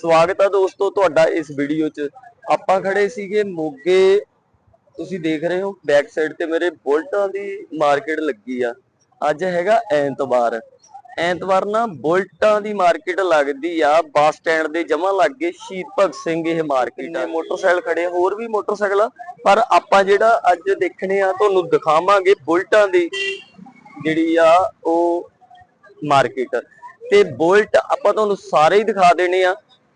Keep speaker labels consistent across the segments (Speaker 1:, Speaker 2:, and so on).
Speaker 1: ਸਵਾਗਤ ਹੈ ਦੋਸਤੋ ਤੁਹਾਡਾ ਇਸ ਵੀਡੀਓ 'ਚ। ਆਪਾਂ ਖੜੇ ਸੀਗੇ ਮੋਗੇ। ਤੁਸੀਂ ਦੇਖ ਰਹੇ ਹੋ ਬੈਕ ਸਾਈਡ ਤੇ ਮੇਰੇ ਬੁਲਟਾਂ ਦੀ ਮਾਰਕੀਟ ਲੱਗੀ ਆ। ਅੱਜ ਹੈਗਾ ਐਤਵਾਰ। ਐਤਵਾਰ ਨਾ ਬੁਲਟਾਂ ਦੀ ਮਾਰਕੀਟ ਲੱਗਦੀ ਆ। ਬੱਸ ਸਟੈਂਡ ਦੇ ਜਮਾ ਲੱਗੇ ਸ਼ਹੀਦ ਭਗਤ ਸਿੰਘ ਇਹ ਮਾਰਕੀਟ ਆ। ਮੋਟਰਸਾਈਕਲ ਖੜੇ ਆ, ਹੋਰ ਵੀ ਮੋਟਰਸਾਈਕਲ ਆ, ਪਰ ਆਪਾਂ ਜਿਹੜਾ ਅੱਜ ਦੇਖਣੇ ਆ ਤੁਹਾਨੂੰ ਦਿਖਾਵਾਂਗੇ ਬੁਲਟਾਂ ਦੀ ਜਿਹੜੀ ਆ ਉਹ ਮਾਰਕੀਟ ਤੇ ਬੁਲਟ ਆਪਾਂ ਤੁਹਾਨੂੰ ਸਾਰੇ ਹੀ ਦਿਖਾ ਦੇਣੇ ਆ।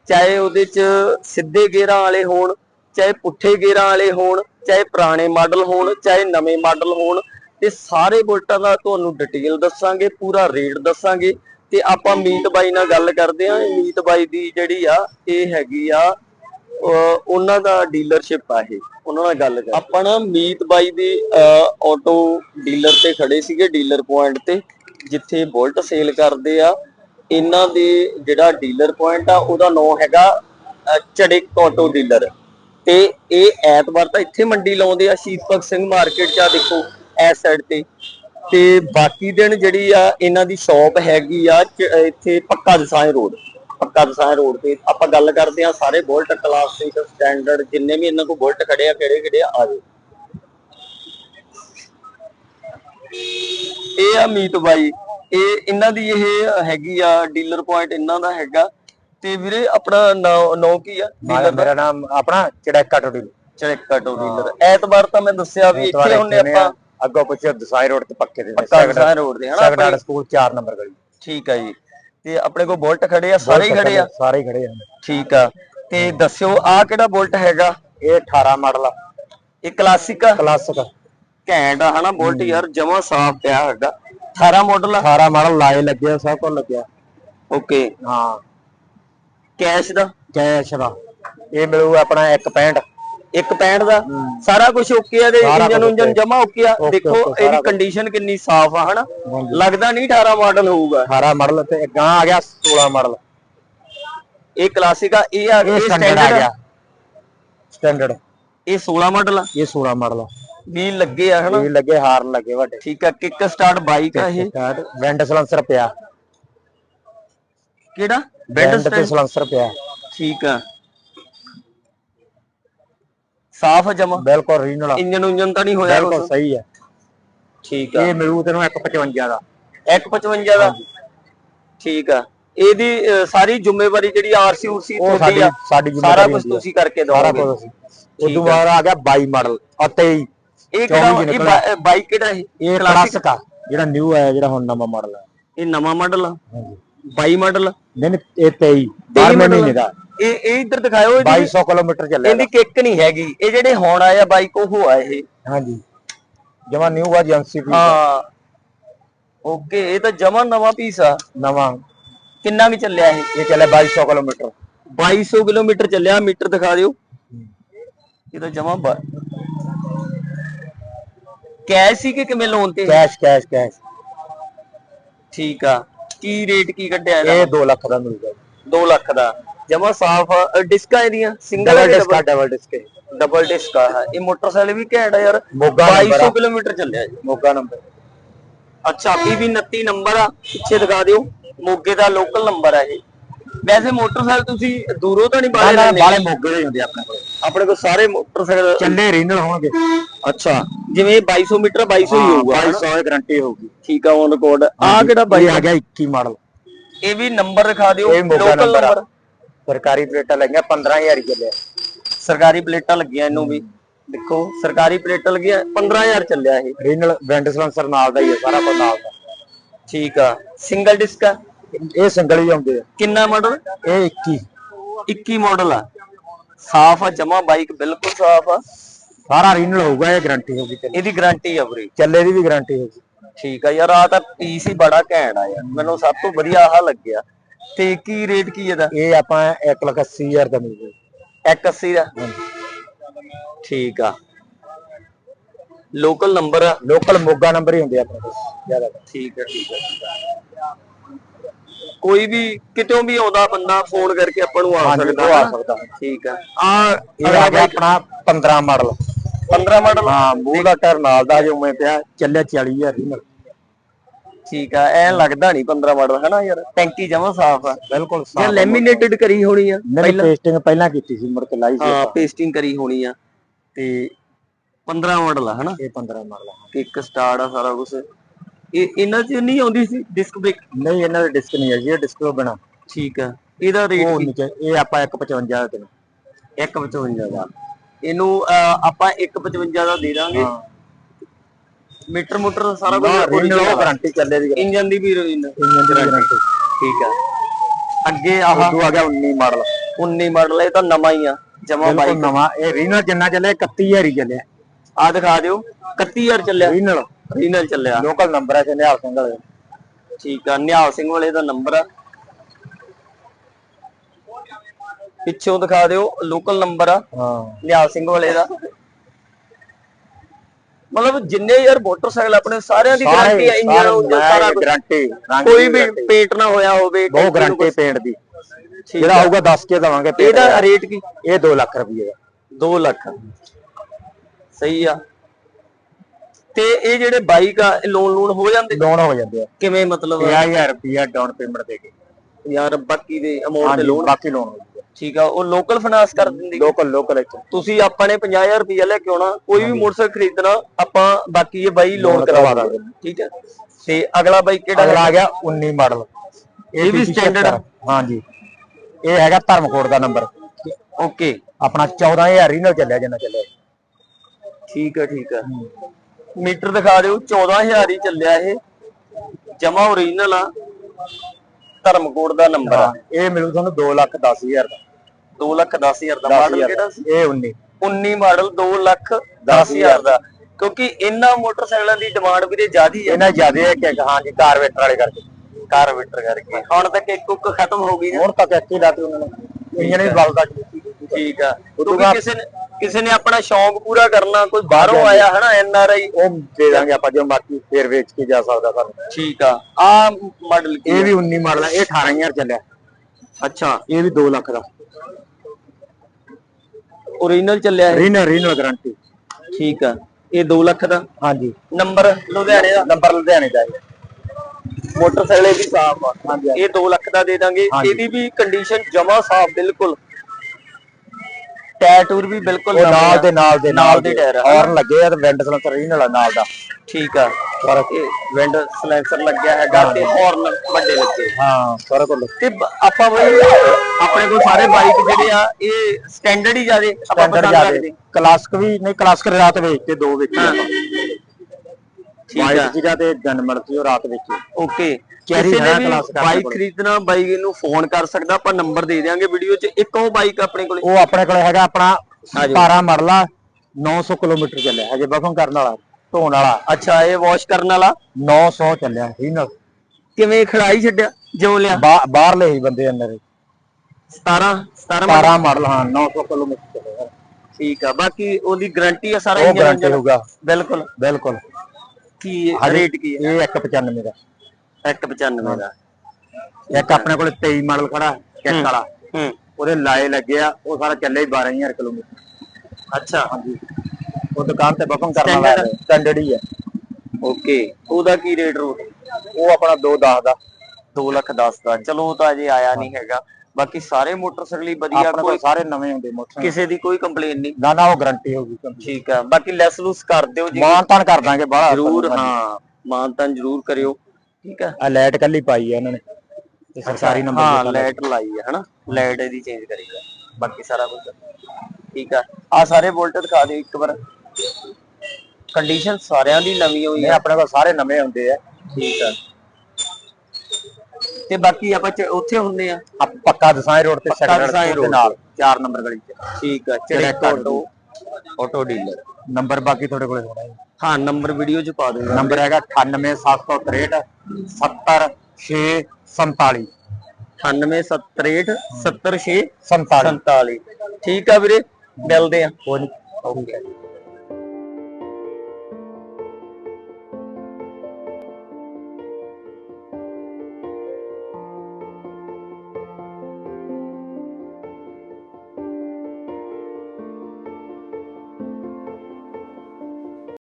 Speaker 1: ਚਾਹੇ ਉਹਦੇ ਚ ਸਿੱਧੇ ਗੇਰਾਂ ਵਾਲੇ ਹੋਣ, ਚਾਹੇ ਪੁੱਠੇ ਗੇਅਰਾਂ ਵਾਲੇ ਹੋਣ, ਚਾਹੇ ਪੁਰਾਣੇ ਮਾਡਲ ਹੋਣ, ਚਾਹੇ ਨਵੇਂ ਮਾਡਲ ਹੋਣ, ਤੇ ਸਾਰੇ ਬੁਲਟਾਂ ਦਾ ਤੁਹਾਨੂੰ ਡਿਟੇਲ ਦੱਸਾਂਗੇ, ਪੂਰਾ ਰੇਟ ਦੱਸਾਂਗੇ। ਤੇ ਆਪਾਂ ਮੀਤ ਬਾਈ ਨਾਲ ਗੱਲ ਕਰਦੇ ਆਂ, ਮੀਤ ਬਾਈ ਦੀ ਜਿਹੜੀ ਆ, ਇਹ ਹੈਗੀ ਆ ਉਹਨਾਂ ਦਾ ਡੀਲਰਸ਼ਿਪ ਆ ਇਹ, ਉਹਨਾਂ ਨਾਲ ਗੱਲ ਕਰ ਆਪਾਂ ਨਾ ਮੀਤ ਬਾਈ ਦੀ ਆਟੋ ਡੀਲਰ ਤੇ ਖੜੇ ਸੀਗੇ ਡੀਲਰ ਪੁਆਇੰਟ ਤੇ, ਜਿੱਥੇ ਬੁਲਟ ਸੇਲ ਕਰਦੇ ਆ। ਇਹਨਾਂ ਦੇ ਜਿਹੜਾ ਡੀਲਰ ਪੁਆਇੰਟ ਆ, ਉਹਦਾ ਨਾਮ ਹੈਗਾ ਚੜਿਕ ਆਟੋ ਡੀਲਰ ਤੇ ਇਹ ਐਤਵਾਰ ਤਾਂ ਇੱਥੇ ਮੰਡੀ ਲਾਉਂਦੇ ਆ, ਸ਼ਹੀਦ ਭਗਤ ਸਿੰਘ ਮਾਰਕੀਟ 'ਚ ਆ ਦੇਖੋ, ਇਸ ਸਾਈਡ ਤੇ। ਤੇ ਬਾਕੀ ਦਿਨ ਜਿਹੜੀ ਆ, ਇਹਨਾਂ ਦੀ ਸ਼ਾਪ ਹੈਗੀ ਆ ਇੱਥੇ ਪੱਕਾ ਦਸਾਂ ਰੋਡ। ਪੱਕਾ ਦਸਾਂ ਰੋਡ ਤੇ ਆਪਾਂ ਗੱਲ ਕਰਦੇ ਆ ਸਾਰੇ ਬੁਲਟ ਕਲਾਸਿਕ ਸਟੈਂਡਰਡ ਜਿੰਨੇ ਵੀ ਇਹਨਾਂ ਕੋਲ ਬੁਲਟ ਖੜੇ ਆ, ਕਿਹੜੇ ਕਿਹੜੇ ਆ ਆ ਜਾਓ। ਇਹ ਆ ਮੀਤ ਬਾਈ। ਇਹ ਇਹਨਾਂ ਦੀ ਇਹ ਹੈਗੀ ਆ ਡੀਲਰ ਪੁਆਇੰਟ ਇਹਨਾਂ ਦਾ ਹੈਗਾ। ਤੇ ਵੀਰੇ ਆਪਣਾ ਨਾਂ ਕੀ ਆ? ਡੀਲਰ ਦਾ
Speaker 2: ਮੇਰਾ ਨਾਮ ਆਪਣਾ ਚੜੈਕਾ ਟੋਡੀ।
Speaker 1: ਚੜਿਕਾ ਟੋ ਡੀਲਰ ਐਤਵਾਰ ਤਾਂ ਮੈਂ ਦੱਸਿਆ ਵੀ ਇੱਥੇ ਹੁੰਨੇ ਆਪਾਂ
Speaker 2: ਅੱਗੋਂ ਪਿੱਛੇ ਦਸਾਈ ਰੋਡ ਤੇ ਪੱਕੇ ਦੇ ਨੇ।
Speaker 1: ਪੱਕਾ ਦਸਾਂ ਰੋਡ ਤੇ ਹਨਾ ਆਪਣੇ?
Speaker 2: ਸਕੂਲ 4 ਨੰਬਰ ਗਲੀ।
Speaker 1: ਠੀਕ ਆ ਜੀ। ਤੇ ਆਪਣੇ ਕੋਲ ਬੁਲਟ ਖੜੇ ਆ ਸਾਰੇ ਹੀ ਖੜੇ ਆ?
Speaker 2: ਸਾਰੇ ਹੀ ਖੜੇ ਆ।
Speaker 1: ਠੀਕ ਆ। ਤੇ ਦੱਸਿਓ ਆ ਕਿਹੜਾ ਬੁਲਟ ਹੈਗਾ?
Speaker 2: ਇਹ 18 ਮਾਡਲ ਆ।
Speaker 1: ਇਹ ਕਲਾਸਿਕ ਆ?
Speaker 2: ਕਲਾਸਿਕ
Speaker 1: ਘੈਂਟ ਆ ਹਨਾ ਬੁਲਟ ਯਾਰ ਜਮਾ ਸਾਫ਼ ਪਿਆ ਹੈਗਾ 18 ਮਾਡਲ ਆ।
Speaker 2: 18 ਮਾਡਲ ਲਾਏ ਲੱਗਿਆ ਸਭ ਕੁਝ ਲੱਗਿਆ।
Speaker 1: ਓਕੇ
Speaker 2: ਹਾਂ।
Speaker 1: ਕੈਸ਼ ਦਾ?
Speaker 2: ਕੈਸ਼ ਦਾ। ਇਹ ਮਿਲੂ ਆਪਣਾ 165
Speaker 1: 165 ਦਾ? ਸਾਰਾ ਕੁਝ ਓਕੇ ਆ ਤੇ ਇੰਜਨ
Speaker 2: okay।
Speaker 1: ਜਮਾ ਓਕੇ ਆ? ਦੇਖੋ ਇਹਦੀ। ਕੰਡੀਸ਼ਨ ਕਿੰਨੀ ਸਾਫ਼ ਆ ਹਨਾ। ਲੱਗਦਾ ਨਹੀਂ 18 ਮਾਡਲ ਹੋਊਗਾ।
Speaker 2: 18 ਮਾਡਲ ਤੇ ਗਾਂ ਆ ਗਿਆ 16 ਮਾਡਲ
Speaker 1: ਇਹ ਕਲਾਸਿਕ ਆ ਇਹ ਆ
Speaker 2: ਇਹ ਸਟੈਂਡਰਡ ਆ? ਗਿਆ ਸਟੈਂਡਰਡ
Speaker 1: ਇਹ 16 ਮਾਡਲ ਆ?
Speaker 2: ਇਹ 16 ਮਾਡਲ ਆ।
Speaker 1: ਵੀ ਲੱਗੇ ਆ ਹਨਾ?
Speaker 2: ਇਹ ਲੱਗੇ ਹਾਰਨ ਲੱਗੇ ਵੱਡੇ।
Speaker 1: ਠੀਕ ਆ ਕਿੱਕ ਸਟਾਰਟ ਬਾਈਕ ਆ ਇਹ?
Speaker 2: ਸਟਾਰਟ ਵੈਂਟ ਸਲੈਂਸਰ ਪਿਆ।
Speaker 1: ਕਿਹੜਾ?
Speaker 2: ਤੇ ਸਲੈਂਸਰ ਪਿਆ।
Speaker 1: ਠੀਕ ਆ। ਸਾਫ਼ ਜਮਾ?
Speaker 2: ਬਿਲਕੁਲ ਰੀਨਲ
Speaker 1: ਇੰਜਨ ਉਂਜਨ ਤਾਂ ਨਹੀਂ ਹੋਇਆ
Speaker 2: ਬਿਲਕੁਲ
Speaker 1: ਕੁਛ?
Speaker 2: ਸਹੀ ਹੈ
Speaker 1: ਠੀਕ ਆ।
Speaker 2: ਇਹ ਮਿਲੂ ਤੈਨੂੰ 155 ਦਾ।
Speaker 1: 155 ਦਾ? ਠੀਕ ਆ। ਇਹਦੀ ਸਾਰੀ ਜ਼ਿੰਮੇਵਾਰੀ ਜਿਹੜੀ ਆਰਸੀ ਉਰਸੀ
Speaker 2: ਉਹ
Speaker 1: ਤੁਹਾਡੀ
Speaker 2: ਸਾਡੀ
Speaker 1: ਆ?
Speaker 2: ਸਾਡੀ
Speaker 1: ਸਾਰਾ
Speaker 2: ਜ਼ਿੰਮੇਵਾਰੀ
Speaker 1: ਕੁਝ
Speaker 2: ਹੁੰਦੀ ਆ।
Speaker 1: ਤੁਸੀਂ ਕਰਕੇ
Speaker 2: ਸਾਰਾ
Speaker 1: ਦੋਗੇ
Speaker 2: ਕੁਝ ਅਸੀਂ ਉਦੋਂ ਬਾਅਦ ਆ ਗਿਆ 22 ਮਾਡਲ। ਆ 23
Speaker 1: ਇਹ ਕਿਹੜਾ ਇਹ। ਬਾਈਕ ਕਿਹੜਾ ਇਹ?
Speaker 2: ਇਹ? ਕਲਾਸਿਕ ਆ ਜਿਹੜਾ ਨਿਊ ਆਇਆ ਜਿਹੜਾ ਹੁਣ ਨਵਾਂ ਮਾਡਲ ਆ।
Speaker 1: ਇਹ ਨਵਾਂ ਮਾਡਲ ਆ?
Speaker 2: ਹਾਂਜੀ।
Speaker 1: 22 ਮਾਡਲ
Speaker 2: ਨਹੀਂ ਨਹੀਂ ਇਹ 23 12ਵੇਂ ਮਹੀਨੇ ਦਾ।
Speaker 1: ਇਹ ਇਹ ਇੱਧਰ ਦਿਖਾਓ ਇਹਦੀ।
Speaker 2: 2200 ਕਿਲੋਮੀਟਰ ਚੱਲਿਆ
Speaker 1: ਇਹਦੀ ਕਿੱਕ ਨਹੀਂ ਹੈਗੀ। ਇਹ ਜਿਹੜੇ ਹੁਣ ਆਏ ਆ ਬਾਈਕ ਉਹ ਆ ਇਹ।
Speaker 2: ਹਾਂਜੀ। ਜਮਾ ਨਿਊ ਆ ਏਜੰਸੀ ਵੀ
Speaker 1: ਹਾਂ। ਓਕੇ ਇਹ ਤਾਂ ਜਮਾ ਨਵਾਂ ਪੀਸ ਆ।
Speaker 2: ਨਵਾਂ।
Speaker 1: ਕਿੰਨਾ ਵੀ ਚੱਲਿਆ ਇਹ?
Speaker 2: ਇਹ ਚੱਲਿਆ 2200 ਕਿਲੋਮੀਟਰ।
Speaker 1: 2200 ਕਿਲੋਮੀਟਰ ਚੱਲਿਆ। ਮੀਟਰ ਦਿਖਾ ਦਿਓ। ਇਹ ਤਾਂ ਜਮਾ ਕੈਸ਼ ਸੀ ਕਿ ਕਿਵੇਂ ਲੋਨ ਤੇ?
Speaker 2: ਕੈਸ਼ ਕੈਸ਼ ਕੈਸ਼
Speaker 1: ਠੀਕ ਆ। ਕੀ ਰੇਟ ਕੀ ਕੱਢਿਆ ਇਹਦਾ?
Speaker 2: ਇਹ 2 ਲੱਖ ਦਾ ਮਿਲੂਗਾ।
Speaker 1: 2 ਲੱਖ ਦਾ। ਜਮਾ ਸਾਫ਼ ਡਿਸਕਾਂ ਇਹਦੀਆਂ? Single
Speaker 2: double disc double disc ਇਹ।
Speaker 1: ਡਬਲ ਡਿਸਕ ਆ। ਇਹ ਮੋਟਰਸਾਈਕਲ ਵੀ ਘੈਂਟ ਆ ਯਾਰ।
Speaker 2: ਮੋਗਾ number
Speaker 1: 2200
Speaker 2: ਆ।
Speaker 1: ਕਿਲੋਮੀਟਰ ਚੱਲਿਆ ਜੀ
Speaker 2: ਮੋਗਾ ਨੰਬਰ
Speaker 1: ਅੱਛਾ ਵੀ 29 ਨੰਬਰ ਆ। ਪਿੱਛੇ ਦਿਖਾ ਦਿਓ। ਮੋਗੇ ਦਾ ਲੋਕਲ ਨੰਬਰ ਆ ਇਹ। ਵੈਸੇ ਮੋਟਰਸਾਈਕਲ ਤੁਸੀਂ ਦੂਰੋਂ ਤਾਂ ਨਹੀਂ ਬਾਲੇ
Speaker 2: ਬਾਲੇ
Speaker 1: ਲੈਂਦੇ।
Speaker 2: ਬਾਲੇ ਮੋਗੇ ਦੇ ਹੀ ਹੁੰਦੇ ਆਪਣੇ ਕੋਲ।
Speaker 1: ਆਪਣੇ ਕੋਲ ਸਾਰੇ ਮੋਟਰਸਾਈਕਲ
Speaker 2: ਚੱਲੇ ਰੀਨਲ ਹੋਣਗੇ।
Speaker 1: ਅੱਛਾ। ਜਿਵੇਂ ਇਹ 2200 ਮੀਟਰ 2200 ਹੀ ਹੋਊਗਾ ਹਨਾ?
Speaker 2: 2200 ਦੀ ਗਾਰੰਟੀ ਹੋਊਗੀ।
Speaker 1: ਠੀਕ ਆ ਔਨ ਰਿਕਾਰਡ ਆ ਕਿਹੜਾ ਬਾਈ
Speaker 2: ਆ ਗਿਆ 21 ਮਾਡਲ
Speaker 1: ਇਹ ਵੀ ਨੰਬਰ ਦਿਖਾ ਦਿਓ ਲੋਕਲ
Speaker 2: ਨੰਬਰ ਸਰਕਾਰੀ ਪਲੇਟਾਂ ਲੱਗੀਆਂ 15000 ਹੀ ਚੱਲਿਆ।
Speaker 1: ਸਰਕਾਰੀ ਪਲੇਟਾਂ ਲੱਗੀਆਂ ਇਹਨੂੰ ਵੀ। ਦੇਖੋ ਸਰਕਾਰੀ ਪਲੇਟਾਂ ਲੱਗੀਆਂ 15000 ਚੱਲਿਆ ਇਹ।
Speaker 2: ਰੀਨਲ ਵੈਂਟ ਸਲੈਂਸਰ ਨਾਲ ਦਾ ਹੀ ਹੈ ਸਾਰਾ ਕੁਝ ਨਾਲ ਦਾ।
Speaker 1: ਠੀਕ ਆ। ਸਿੰਗਲ ਡਿਸਕ ਆ?
Speaker 2: ਇਹ ਸਿੰਗਲ ਹੀ ਆਉਂਦੇ ਆ।
Speaker 1: ਕਿੰਨਾ ਮਾਡਲ
Speaker 2: ਇਹ 21
Speaker 1: 21 ਮਾਡਲ ਆ। ਸਾਫ਼ ਆ ਜਮਾ ਬਾਈਕ ਬਿਲਕੁਲ ਸਾਫ਼ ਆ।
Speaker 2: ਸਾਰਾ ਰੀਨਲ ਹੋਊਗਾ ਇਹ ਗਾਰੰਟੀ ਹੋਊਗੀ ਚੱਲੇ
Speaker 1: ਇਹਦੀ ਗਾਰੰਟੀ ਆ ਪੂਰੀ।
Speaker 2: ਚੱਲੇ ਦੀ ਵੀ ਗਾਰੰਟੀ ਹੋਊਗੀ
Speaker 1: ਠੀਕ ਆ ਯਾਰ ਆ ਤਾਂ ਪੀਸ ਹੀ ਬੜਾ ਘੈਂਟ ਆ ਯਾਰ। ਮੈਨੂੰ ਸਭ ਤੋਂ ਵਧੀਆ ਆਹ ਲੱਗਿਆ। ਤੇ ਕੀ ਰੇਟ ਕੀ ਇਹਦਾ?
Speaker 2: ਇਹ ਆਪਾਂ 180000 ਦਾ ਮਿਲ ਜੂ
Speaker 1: 180 ਦਾ? ਠੀਕ ਆ। ਲੋਕਲ ਨੰਬਰ ਆ?
Speaker 2: ਲੋਕਲ ਮੋਗਾ ਨੰਬਰ ਹੀ ਹੁੰਦੇ ਆ ਆਪਣੇ ਕੋਲ ਜ਼ਿਆਦਾ।
Speaker 1: ਠੀਕ ਹੈ ਠੀਕ ਹੈ ਕੋਈ ਵੀ ਕਿਤੋਂ ਵੀ ਆਉਂਦਾ ਬੰਦਾ ਫੋਨ ਕਰਕੇ ਆਪਾਂ ਨੂੰ ਆ
Speaker 2: ਹਾਂਜੀ,
Speaker 1: ਸਕਦਾ
Speaker 2: ਉਹ ਆ
Speaker 1: ਨਾ?
Speaker 2: ਸਕਦਾ।
Speaker 1: ਠੀਕ ਆ। ਆ
Speaker 2: ਇਹ ਆ ਗਿਆ ਆਪਣਾ 15 ਮਾਡਲ।
Speaker 1: 15 ਮਾਡਲ
Speaker 2: ਹਾਂ ਮੂੰਹ ਦਾ ਟਾਇਰ ਨਾਲ ਦਾ ਜੋ ਮੈਂ ਪਿਆ ਚੱਲਿਆ 40000 ਰੀਨਲ
Speaker 1: ਠੀਕ ਆ ਐ ਲੱਗਦਾ ਨਹੀਂ 15 ਮਾਡਲ ਹਨਾ ਯਾਰ? ਟੈਂਕੀ ਜਮਾ ਸਾਫ਼ ਆ।
Speaker 2: ਬਿਲਕੁਲ
Speaker 1: ਜਾਂ ਲੈਮੀਨੇਟਡ ਕਰੀ ਹੋਣੀ ਆ
Speaker 2: ਨਹੀਂ ਪੇਸਟਿੰਗ ਪਹਿਲਾਂ ਕੀਤੀ ਸੀ ਮੁੜ ਕੇ ਲਾਈ ਸੀ
Speaker 1: ਹਾਂ। ਪੇਸਟਿੰਗ ਕਰੀ ਹੋਣੀ ਆ ਤੇ 15 ਮਾਡਲ ਆ ਹਨਾ?
Speaker 2: ਇਹ 15 ਮਾਡਲ ਆ
Speaker 1: ਕਿੱਕ ਸਟਾਰਟ ਆ ਸਾਰਾ ਕੁਝ ਇਹ ਇਹਨਾਂ 'ਚ ਨਹੀਂ ਆਉਂਦੀ ਸੀ ਡਿਸਕ ਬ੍ਰੇਕ
Speaker 2: ਨਹੀਂ ਇਹਨਾਂ ਦੇ ਡਿਸਕ ਨਹੀਂ ਹੈ ਜੀ ਇਹ ਡਿਸਕ ਤੋਂ ਬਿਨਾ।
Speaker 1: ਠੀਕ ਆ ਇਹਦਾ ਰੇਟ
Speaker 2: ਇਹ ਆਪਾਂ 155 ਦਾ ਦੇਣਾ
Speaker 1: 155 ਦਾ ਇਹਨੂੰ ਆਪਾਂ 155 ਦਾ ਦੇ ਦਾਂਗੇ। ਮੀਟਰ ਮੋਟਰ ਸਾਰਾ ਕੁਝ
Speaker 2: ਗਾਰੰਟੀ ਚੱਲੇ ਦੀ
Speaker 1: ਇੰਜਨ ਦੀ ਵੀ ਇੰਜਨ
Speaker 2: ਇੰਜਨ ਦੀ ਗਾਰੰਟੀ
Speaker 1: ਠੀਕ ਆ। ਅੱਗੇ ਆਹ
Speaker 2: ਆ ਗਿਆ 19 ਮਾਡਲ।
Speaker 1: 19 ਮਾਡਲ ਇਹ ਤਾਂ ਨਵਾਂ ਹੀ ਆ। ਜਮਾ ਬਾਈਕ
Speaker 2: ਨਵਾਂ। ਇਹ ਰੀਨਲ ਜਿੰਨਾ ਚੱਲਿਆ 31000 ਹੀ ਚੱਲਿਆ।
Speaker 1: ਆ ਦਿਖਾ ਦਿਓ। 31000 ਚੱਲਿਆ।
Speaker 2: ਰੀਨਲ।
Speaker 1: ਰੀਨਲ ਚੱਲਿਆ।
Speaker 2: ਲੋਕਲ ਨੰਬਰ ਹੈ ਨਿਹਾਲ ਸਿੰਘ ਵਾਲੇ
Speaker 1: ਠੀਕ ਆ। ਨਿਹਾਲ ਸਿੰਘ ਵਾਲੇ ਦਾ ਨੰਬਰ ਆ। ਪਿੱਛੋਂ ਦਿਖਾ ਦਿਓ ਲੋਕਲ ਨੰਬਰ ਆ।
Speaker 2: ਹਾਂ।
Speaker 1: ਨਿਹਾਲ ਸਿੰਘ ਵਾਲੇ ਦਾ। ਮਤਲਬ ਜਿੰਨੇ ਯਾਰ ਮੋਟਰਸਾਈਕਲ ਆਪਣੇ ਸਾਰਿਆਂ ਦੀ ਗਾਰੰਟੀ ਆ ਇੰਜਨ ਉਂਜਨ ਸਾਰਾ
Speaker 2: ਗਾਰੰਟੀ
Speaker 1: ਕੋਈ ਵੀ ਪੇਂਟ ਨਾ ਹੋਇਆ ਹੋਵੇ
Speaker 2: ਬਹੁਤ ਗਾਰੰਟੀ ਪੇਂਟ ਦੀ। ਜਿਹੜਾ ਆਊਗਾ 10 ਕੇ ਦਵਾਂਗੇ
Speaker 1: ਇਹਦਾ। ਰੇਟ ਕੀ?
Speaker 2: ਇਹ 2 ਲੱਖ ਰੁਪਏ ਦਾ।
Speaker 1: 2 ਲੱਖ। ਸਹੀ ਆ। ਤੇ ਇਹ ਜਿਹੜੇ ਬਾਈਕ ਆ ਇਹ ਲੋਨ ਲੋਨ ਹੋ ਜਾਂਦੇ?
Speaker 2: ਲੋਨ ਹੋ ਜਾਂਦੇ ਆ।
Speaker 1: ਕਿਵੇਂ ਮਤਲਬ
Speaker 2: 50000 ਰੁਪਏ ਡਾਊਨ ਪੇਮੈਂਟ ਦੇ ਕੇ।
Speaker 1: ਯਾਰ ਬਾਕੀ ਦੇ ਅਮਾਉਂਟ ਤੇ ਲੋਨ
Speaker 2: ਬਾਕੀ ਲੋਨ ਹੋ ਜਾਂਦੇ।
Speaker 1: ਠੀਕ ਆ ਉਹ ਲੋਕਲ ਫਾਈਨਾਂਸ ਕਰ ਦਿੰਦੀ।
Speaker 2: ਲੋਕਲ ਲੋਕਲ ਇੱਥੇ।
Speaker 1: ਤੁਸੀਂ ਆਪਾਂ ਨੇ 50000 ਰੁਪਏ ਲੈ ਕੇ ਆਉਣਾ ਕੋਈ ਵੀ ਮੋਟਰਸਾਈਕਲ ਖਰੀਦਣਾ ਆਪਾਂ ਬਾਕੀ ਇਹ ਬਾਈ ਲੋਨ ਕਰਵਾ ਦਾਂਗੇ। ਠੀਕ ਹੈ ਤੇ ਅਗਲਾ ਬਾਈ ਕਿਹੜਾ
Speaker 2: ਅਗਲਾ ਆ ਗਿਆ 19 ਮਾਡਲ
Speaker 1: ਇਹ ਵੀ ਆ?
Speaker 2: ਹਾਂਜੀ। ਇਹ ਹੈਗਾ ਧਰਮਕੋਟ ਦਾ ਨੰਬਰ
Speaker 1: ਓਕੇ।
Speaker 2: ਆਪਣਾ 14000 ਰੀਨਲ ਚੱਲਿਆ ਜਿੰਨਾ ਚੱਲਿਆ।
Speaker 1: ਠੀਕ ਹੈ ਠੀਕ ਹੈ ਮੀਟਰ ਦਿਖਾ ਦਿਓ 14000 ਹੀ ਚੱਲਿਆ ਇਹ। ਜਮਾ ਓਰੀਜਨਲ ਆ। ਧਰਮਕੋਟ ਦਾ ਨੰਬਰ ਆ।
Speaker 2: ਇਹ ਮਿਲੂ ਤੁਹਾਨੂੰ 2 ਲੱਖ 10000 ਦਾ।
Speaker 1: 2 ਲੱਖ 10000 ਦਾ ਮਾਡਲ ਕਿਹੜਾ ਸੀ?
Speaker 2: ਇਹ 19
Speaker 1: 19 ਮਾਡਲ 2 ਲੱਖ 10000 ਦਾ। ਕਿਉਂਕਿ ਇਹਨਾਂ ਮੋਟਰਸਾਈਕਲਾਂ ਦੀ ਡਿਮਾਂਡ ਵੀਰੇ ਜ਼ਿਆਦੀ ਹੈ
Speaker 2: ਇਹਨਾਂ ਜ਼ਿਆਦਾ ਹੈ ਕਿ ਹਾਂਜੀ ਕਾਰਵੇਟਰ ਵਾਲੇ ਕਰਕੇ।
Speaker 1: ਕਾਰਵੇਟਰ ਕਰਕੇ। ਹੁਣ ਤੱਕ ਇੱਕ ਕੁੱਕ ਖਤਮ ਹੋ ਗਈ ਨਾ
Speaker 2: ਹੁਣ ਤੱਕ ਇੱਥੇ ਲਾਤੀ ਉਹਨਾਂ ਨੇ। ਇੰਜਨ ਵੀ ਬਲਦਾ
Speaker 1: ਠੀਕ ਆ। ਕਿਉਂਕਿ ਕਿਸੇ ਨੇ ਕਿਸੇ ਨੇ ਆਪਣਾ ਸ਼ੌਂਕ ਪੂਰਾ ਕਰਨਾ ਕੋਈ ਬਾਹਰੋਂ ਆਇਆ ਹਨਾ ਐਨ ਆਰ ਆਈ
Speaker 2: ਉਹ ਦੇ ਦਾਂਗੇ ਆਪਾਂ ਜੋ ਬਾਕੀ ਫੇਰ ਵੇਚ ਕੇ ਜਾ ਸਕਦਾ ਸਾਨੂੰ।
Speaker 1: ਠੀਕ ਆ। ਆ ਮਾਡਲ
Speaker 2: ਇਹ ਵੀ 19 ਮਾਡਲ ਹੈ ਇਹ 18000 ਚੱਲਿਆ।
Speaker 1: ਅੱਛਾ।
Speaker 2: ਇਹ ਵੀ 2 ਲੱਖ ਦਾ।
Speaker 1: ਓਰੀਜਨਲ ਚੱਲਿਆ ਇਹ?
Speaker 2: ਰੀਨਲ ਰੀਨਲ ਗਾਰੰਟੀ
Speaker 1: ਠੀਕ ਆ। ਇਹ 2 ਲੱਖ ਦਾ?
Speaker 2: ਹਾਂਜੀ।
Speaker 1: ਨੰਬਰ ਲੁਧਿਆਣੇ ਦਾ?
Speaker 2: ਨੰਬਰ ਲੁਧਿਆਣੇ ਦਾ ਹੈ
Speaker 1: ਮੋਟਰਸਾਈਕਲ ਇਹ ਵੀ ਸਾਫ਼ ਆ।
Speaker 2: ਹਾਂਜੀ
Speaker 1: ਇਹ 2 ਲੱਖ ਦਾ ਦੇ ਦਾਂਗੇ।
Speaker 2: ਹਾਂਜੀ।
Speaker 1: ਇਹਦੀ ਵੀ ਕੰਡੀਸ਼ਨ ਜਮਾ ਸਾਫ਼ ਬਿਲਕੁਲ। ਟਾਇਰ ਟੂਰ ਵੀ ਬਿਲਕੁਲ
Speaker 2: ਉਹ
Speaker 1: ਨਵੇਂ
Speaker 2: ਨਾਲ
Speaker 1: ਆ।
Speaker 2: ਦੇ ਨਾਲ ਦੇ
Speaker 1: ਨਾਲ ਦੇ ਟਾਇਰ ਆ।
Speaker 2: ਹਾਰਨ ਲੱਗੇ ਆ ਤੇ ਵਿੰਡ ਸਲੈਂਸਰ ਰੀਨਲ ਆ ਨਾਲ ਦਾ।
Speaker 1: ਠੀਕ ਆ।
Speaker 2: ਸਾਰਾ
Speaker 1: ਇਹ ਵਿੰਡ ਸਲੈਂਸਰ ਲੱਗਿਆ ਹੈਗਾ ਤੇ ਹਾਰਨ ਵੱਡੇ ਲੱਗੇ।
Speaker 2: ਹਾਂ ਸਾਰਾ ਕੁਝ
Speaker 1: ਤੇ ਬ- ਆਪਾਂ ਬਈ ਆਪਣੇ ਕੋਲ ਸਾਰੇ ਬਾਈਕ ਜਿਹੜੇ ਆ ਇਹ ਸਟੈਂਡਰਡ ਹੀ ਜਿਆਦੇ ਆਪਾਂ
Speaker 2: ਸਟੈਂਡਰਡ
Speaker 1: ਪਸੰਦ
Speaker 2: ਜਿਆਦੇ
Speaker 1: ਕਰਦੇ
Speaker 2: ਕਲਾਸਿਕ ਵੀ ਨਹੀਂ ਕਲਾਸਿਕ ਰਾਤ ਵੇਚ ਤੇ ਦੋ ਵੇਚੀ ਆਪਾਂ।
Speaker 1: ਠੀਕ ਆ।
Speaker 2: ਵਾਈਟ ਸੀਗਾ ਤੇ ਜਨਮਲ ਸੀ ਉਹ ਰਾਤ ਵੇਚੀ
Speaker 1: ਓਕੇ
Speaker 2: Cherry
Speaker 1: ਕਿਸੇ ਨੇ
Speaker 2: ਨਵਾਂ
Speaker 1: ਵੀ
Speaker 2: class ਕਰਦੇ
Speaker 1: ਬਾਈਕ
Speaker 2: ਕੋਲ।
Speaker 1: ਖਰੀਦਣਾ ਬਾਈਕ ਨੂੰ ਫੋਨ ਕਰ ਸਕਦਾ ਆਪਾਂ ਨੰਬਰ ਦੇ ਦਿਆਂਗੇ ਵੀਡੀਓ 'ਚ। ਇੱਕ ਉਹ ਬਾਈਕ ਆਪਣੇ ਕੋਲੇ।
Speaker 2: ਉਹ ਆਪਣੇ ਕੋਲ ਹੈਗਾ ਆਪਣਾ
Speaker 1: ਹਾਂਜੀ।
Speaker 2: 17 ਮਾਡਲ ਆ 900 ਕਿਲੋਮੀਟਰ ਚੱਲਿਆ ਹਜੇ ਕਰਨ ਵਾਲਾ। ਧੋਣ ਵਾਲਾ।
Speaker 1: ਅੱਛਾ ਇਹ ਵਾਸ਼ ਕਰਨ ਵਾਲਾ?
Speaker 2: 900 ਚੱਲਿਆ ਰੀਨਲ
Speaker 1: ਕਿਵੇਂ ਖੜਾਈ ਛੱਡਿਆ? ਜਿਉਂ ਲਿਆ?
Speaker 2: ਬਾਹਰਲੇ ਹੀ ਬੰਦੇ ਅੰਦਰ।
Speaker 1: 17 17
Speaker 2: 17 ਮਾਡਲ ਹਾਂ 900 ਕਿਲੋਮੀਟਰ ਚੱਲਿਆ
Speaker 1: ਠੀਕ ਆ ਬਾਕੀ ਉਹਦੀ ਗਾਰੰਟੀ ਆ ਸਾਰਾ ਇੰਜਨ
Speaker 2: ਗਾਰੰਟੀ ਹੋਊਗਾ।
Speaker 1: ਬਿਲਕੁਲ।
Speaker 2: ਬਿਲਕੁਲ।
Speaker 1: ਕੀ ਰੇਟ ਕੀ ਹੈ
Speaker 2: ਇਹ 195 ਦਾ।
Speaker 1: 195 ਦਾ।
Speaker 2: ਇੱਕ ਆਪਣੇ ਕੋਲ 23 ਮਾਡਲ ਖੜਾ ਕਿੱਕ ਵਾਲਾ।
Speaker 1: ਹੂੰ।
Speaker 2: ਉਹਦੇ ਲਾਏ ਲੱਗੇ ਆ ਉਹ ਸਾਰਾ ਚੱਲੇ ਹੀ 12000 ਕਿਲੋਮੀਟਰ
Speaker 1: ਅੱਛਾ।
Speaker 2: ਹਾਂਜੀ। ਉਹ ਦੁਕਾਨ ਤੇ ਬਫਨ ਕਰਨ ਵਾਲਾ ਸਟੈਂਡਰਡ ਹੀ ਹੈ
Speaker 1: ਓਕੇ ਉਹਦਾ ਕੀ ਰੇਟ ਰੂਟ
Speaker 2: ਉਹ ਆਪਣਾ 210 ਦਾ।
Speaker 1: 2 ਲੱਖ 10 ਦਾ। ਚਲੋ ਉਹ ਤਾਂ ਅਜੇ ਆਇਆ ਨਹੀਂ ਹੈਗਾ। ਬਾਕੀ ਸਾਰੇ ਮੋਟਰਸਾਈਕਲ ਹੀ ਵਧੀਆ
Speaker 2: ਕੋਲ ਸਾਰੇ ਨਵੇਂ ਹੁੰਦੇ ਮੋਟਰ
Speaker 1: ਕਿਸੇ ਦੀ ਕੋਈ ਕੰਪਲੇਨ ਨਹੀਂ।
Speaker 2: ਨਾ ਨਾ ਉਹ ਗਾਰੰਟੀ ਹੋਊਗੀ।
Speaker 1: ਠੀਕ ਆ। ਬਾਕੀ ਲੈਸ ਲੂਸ ਕਰ ਦਿਓ ਜੀ।
Speaker 2: ਮਾਨ ਤਾਨ ਕਰ ਦਾਂਗੇ ਬਾਹਲਾ
Speaker 1: ਜਰੂਰ ਹਾਂ ਮਾਨਤਨ ਜਰੂਰ ਕਰਿਓ। ਠੀਕ ਆ।
Speaker 2: ਆ ਲਾਈਟ ਕੱਲੀ ਪਾਈ ਆ ਇਹਨਾਂ ਨੇ। ਤੇ ਸਰਕਾਰੀ ਨੰਬਰ
Speaker 1: ਹਾਂ ਲਾਈਟ ਲਾਈ ਹੈ ਹਨਾ? ਲਾਈਟ ਇਹਦੀ ਚੇਂਜ ਕਰੀ ਹੈ ਬਾਕੀ ਸਾਰਾ ਕੁਝ। ਠੀਕ ਆ। ਆ ਸਾਰੇ ਵੋਲਟ ਦਿਖਾ ਦਿਓ ਇੱਕ ਵਾਰ। ਕੰਡੀਸ਼ਨ ਸਾਰਿਆਂ ਦੀ ਨਵੀਂ ਹੋਈ ਆ
Speaker 2: ਆਪਣੇ ਕੋਲ ਸਾਰੇ ਨਵੇਂ ਹੁੰਦੇ ਆ।
Speaker 1: ਠੀਕ ਆ। ਤੇ ਬਾਕੀ ਆਪਾਂ ਚ- ਉੱਥੇ ਹੁੰਦੇ ਆ।
Speaker 2: ਆ ਪੱਕਾ ਦਸਾਈ ਰੋਡ ਤੇ ਸੈਕਟਰ ਦੇ ਨਾਲ। 4 ਨੰਬਰ ਗਲੀ ਚ।
Speaker 1: ਠੀਕ ਆ। ਚੜੇ
Speaker 2: ਚੜ੍ਹੇਕਾ
Speaker 1: ਆਟੋ ਆਟੋ ਡੀਲਰ
Speaker 2: ਨੰਬਰ ਬਾਕੀ ਤੁਹਾਡੇ ਕੋਲੇ ਹੋਣਾ ਹੈ
Speaker 1: ਹਾਂ ਨੰਬਰ ਵੀਡੀਓ ਚ ਪਾ ਦੂੰਗਾ।
Speaker 2: ਨੰਬਰ ਹੈਗਾ 98763 70647
Speaker 1: 9763 706
Speaker 2: 47
Speaker 1: 47 ਠੀਕ ਆ ਵੀਰੇ। ਮਿਲਦੇ ਆ।
Speaker 2: ਕੋਈ ਓਕੇ।